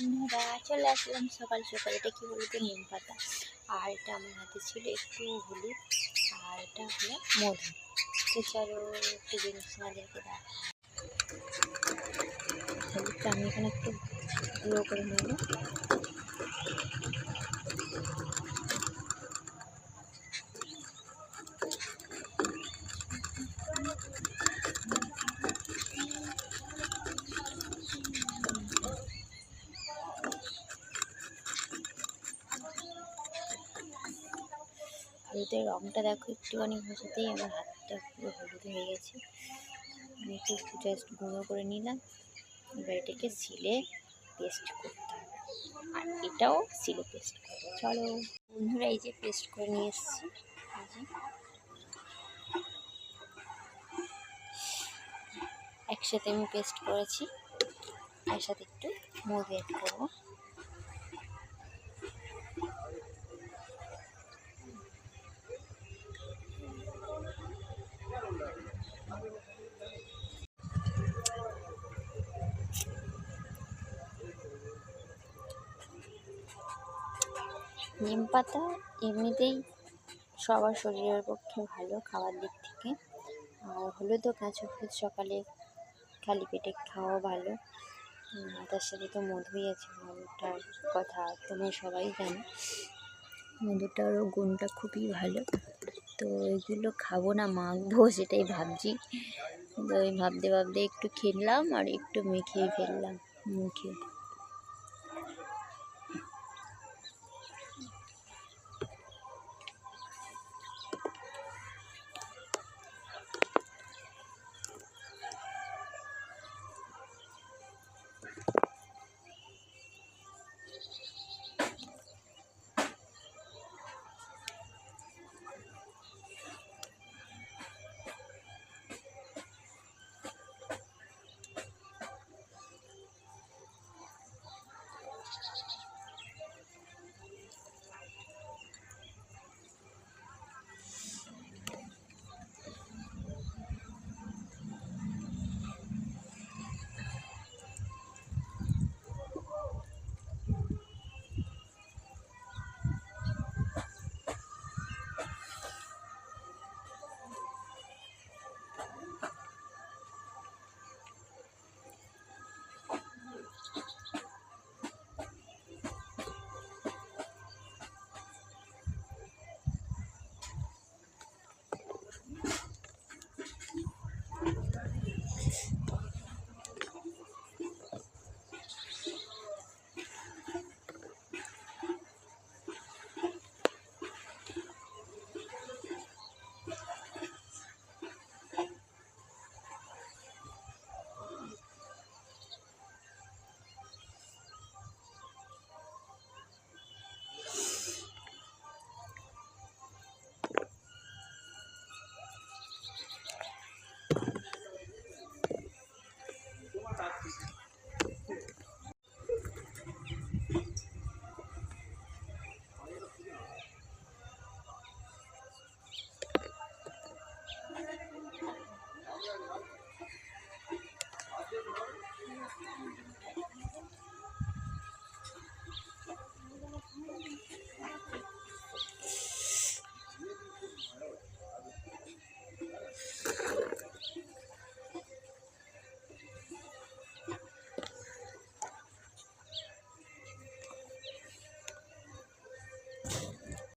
বন্ধুরা চলে আসলাম সকাল সকাল। এটা কি বলতো? নিম পাতা। আর এটা আমার হাতে ছিল একটু হলুদ। আর এটা হলো মধু। তো চলো একটু জিনিস দেখ হলুদটা আমি এখানে একটু গুঁড়ো করে নেব। হলুদের রঙটা দেখো, একটুখানি ঘষাতেই আমার হাতটা পুরো হলুদ হয়ে গেছে। আমি একটু জাস্ট গুঁড়ো করে নিলাম। এবার এটাকে সিলে পেস্ট করতে হবে। আর এটাও সিলে পেস্ট করতে চলো, বন্ধুরা এই যে পেস্ট করে নিয়ে এসেছি। একসাথে আমি পেস্ট করেছি। এর সাথে একটু মধু অ্যাড করব। নিম পাতা এমনিতেই সবার শরীরের পক্ষে ভালো খাওয়ার দিক থেকে। আর হলুদও কাঁচা হলুদ সকালে খালি পেটে খাওয়া ভালো। তার সাথে তো মধুই আছে, মধুটার কথা তোমরা সবাই জানো। মধুটারও গুণটা খুবই ভালো। তো এগুলো খাব না, মাখবো সেটাই ভাবছি। তো ওই ভাবতে ভাবতে একটু খেলাম আর একটু মেখেই ফেললাম, মুখে।